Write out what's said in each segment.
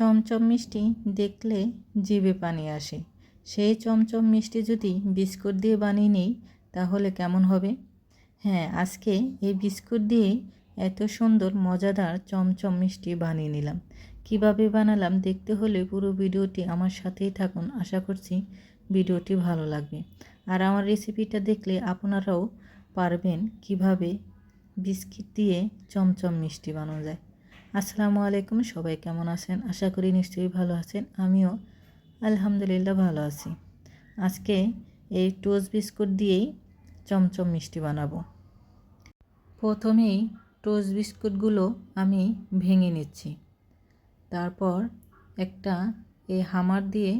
চমচম মিষ্টি দেখলে জিভে পানি আসে। সেই চমচম মিষ্টি যদি বিস্কুট দিয়ে বানিয়ে নিই, তাহলে কেমন হবে? হ্যাঁ আজকে এই বিস্কুট দিয়ে এত সুন্দর, মজাদার চমচম মিষ্টি বানিয়ে নিলাম। কীভাবে বানালাম দেখতে হলে পুরো ভিডিওটি আমার সাথেই থাকুন। আশা করছি ভিডিওটি ভালো লাগবে। আর আমার রেসিপিটা দেখলে আপনারাও পারবেন কীভাবে বিস্কিট দিয়ে চমচম মিষ্টি বানানো যায়। আসসালামু আলাইকুম, সবাই কেমন আছেন? আশা করি নিশ্চয়ই ভালো আছেন। আমিও আলহামদুলিল্লাহ ভালো আছি। আজকে এই টোস্ট বিস্কুট দিয়েই চমচম মিষ্টি বানাবো। প্রথমেই টোস্ট বিস্কুটগুলো আমি ভেঙে নিচ্ছি। তারপর একটা এই হামার দিয়ে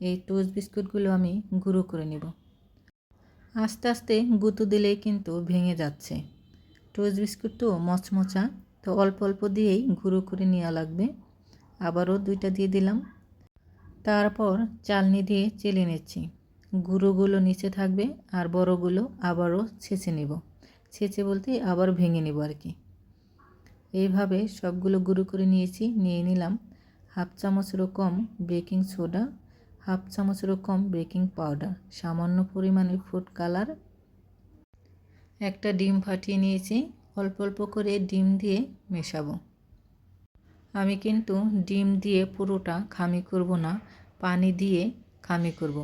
এই টোস্ট বিস্কুটগুলো আমি গুঁড়ো করে নেব। আস্তে আস্তে গুঁতো দিলেই কিন্তু ভেঙে যাচ্ছে। টোস্ট বিস্কুট তো মচমচা তো অল্প অল্প দিয়েই গুঁড়ো করে নেওয়া লাগবে। আবারও দুইটা দিয়ে দিলাম। তারপর চালনি দিয়ে চেলে নিচ্ছি। গুঁড়োগুলো নিচে থাকবে আর বড়গুলো আবারও ছেঁচে নেব। ছেঁচে বলতে আবার ভেঙে নেব আর কি। এইভাবে সবগুলো গুঁড়ো করে নিয়েছি, নিয়ে নিলাম। হাফ চামচেরও কম বেকিং সোডা, হাফ চামচেরও কম বেকিং পাউডার। সামান্য পরিমাণে ফুড কালার। একটা ডিম ফাটিয়ে নিয়েছি। অল্প অল্প করে ডিম দিয়ে মেশাবো। আমি কিন্তু ডিম দিয়ে পুরোটা খামি করব না, পানি দিয়ে খামি করব।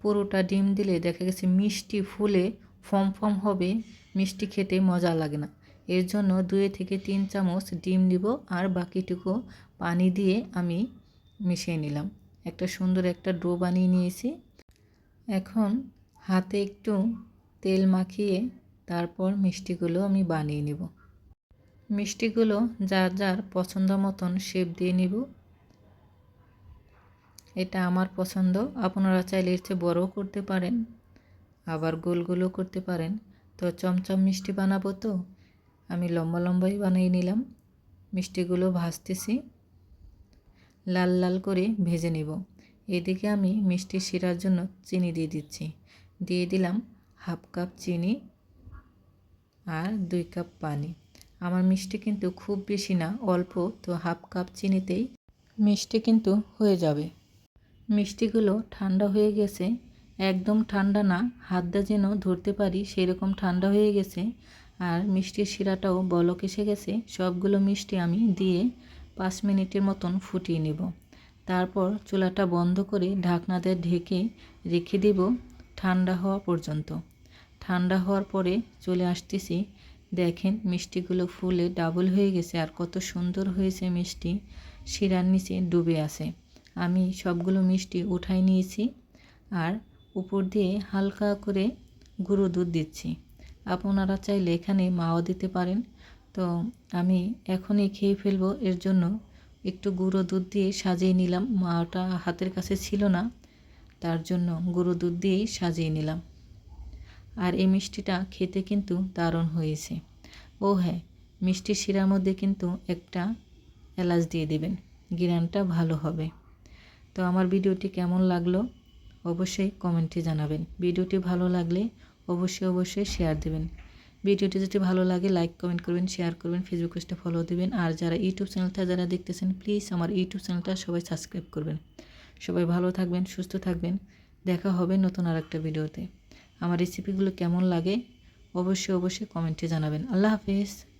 পুরোটা ডিম দিলে দেখা গেছে মিষ্টি ফুলে ফম ফম হবে, মিষ্টি খেতে মজা লাগে না। এর জন্য দুই থেকে তিন চামচ ডিম দিব আর বাকিটুকু পানি দিয়ে আমি মিশিয়ে নিলাম। একটা সুন্দর একটা ডো বানিয়ে নিয়েছি। এখন হাতে একটু তেল মাখিয়ে তারপর মিষ্টিগুলো আমি বানিয়ে নেব। মিষ্টিগুলো যার যার পছন্দ মতন শেপ দিয়ে নিব। এটা আমার পছন্দ। আপনারা চাইলে এর চেয়ে বড়ও করতে পারেন, আবার গোলগুলো করতে পারেন। তো চমচম মিষ্টি বানাবো তো? আমি লম্বা লম্বাই বানিয়ে নিলাম। মিষ্টিগুলো ভাজতেছি। লাল লাল করে ভেজে নিব। এদিকে আমি মিষ্টি শিরার জন্য চিনি দিয়ে দিচ্ছি। দিয়ে দিলাম হাফ কাপ চিনি। আর দুই কাপ পানি। আমার মিষ্টি কিন্তু খুব বেশি না, অল্প, তো হাফ কাপ চিনিতেই মিষ্টি কিন্তু হয়ে যাবে। মিষ্টিগুলো ঠান্ডা হয়ে গেছে। একদম ঠান্ডা না, হাতটা যেন ধরতে পারি সেরকম ঠান্ডা হয়ে গেছে। আর মিষ্টির শিরাটাও বলক এসে গেছে। সবগুলো মিষ্টি আমি দিয়ে পাঁচ মিনিটের মতন ফুটিয়ে নেব। তারপর চুলাটা বন্ধ করে ঢাকনাতে ঢেকে রেখে দেব ঠান্ডা হওয়া পর্যন্ত। ঠান্ডা হওয়ার পরে চলে আসতেছি। দেখেন মিষ্টিগুলো ফুলে ডাবল হয়ে গেছে আর কত সুন্দর হয়েছে মিষ্টি। শিরার নিচে ডুবে আছে। আমি সবগুলো মিষ্টি উঠাই নিয়েছি আর উপর দিয়ে হালকা করে গুঁড়ো দুধ দিচ্ছি। আপনারা চাইলে এখানে মাও দিতে পারেন। তো আমি এখনই খেয়ে ফেলব, এর জন্য একটু গুঁড়ো দুধ দিয়ে সাজিয়ে নিলাম। মাওটা হাতের কাছে ছিল না, তার জন্য গুঁড়ো দুধ দিয়েই সাজিয়ে নিলাম। আর এই মিষ্টিটা খেতে কিন্তু দারুণ হয়েছে। ও হ্যাঁ মিষ্টি শিরার মধ্যে কিন্তু একটা এলাচ দিয়ে দেবেন, গিরানটা ভালো হবে। তো আমার ভিডিওটি কেমন লাগল অবশ্যই কমেন্টে জানাবেন। ভিডিওটি ভালো লাগলে অবশ্যই অবশ্যই শেয়ার দেবেন। ভিডিওটি যদি ভালো লাগে, লাইক, কমেন্ট করবেন, শেয়ার করবেন, ফেসবুক পেজটা ফলো দেবেন। আর যারা ইউটিউব চ্যানেলটা যারা দেখতেছেন, প্লিজ আমার ইউটিউব চ্যানেলটা সবাই সাবস্ক্রাইব করবেন। সবাই ভালো থাকবেন, সুস্থ থাকবেন। দেখা হবে নতুন আর একটা ভিডিওতে। আমার রেসিপিগুলো কেমন লাগে অবশ্যই অবশ্যই কমেন্টে জানাবেন। আল্লাহ হাফেজ।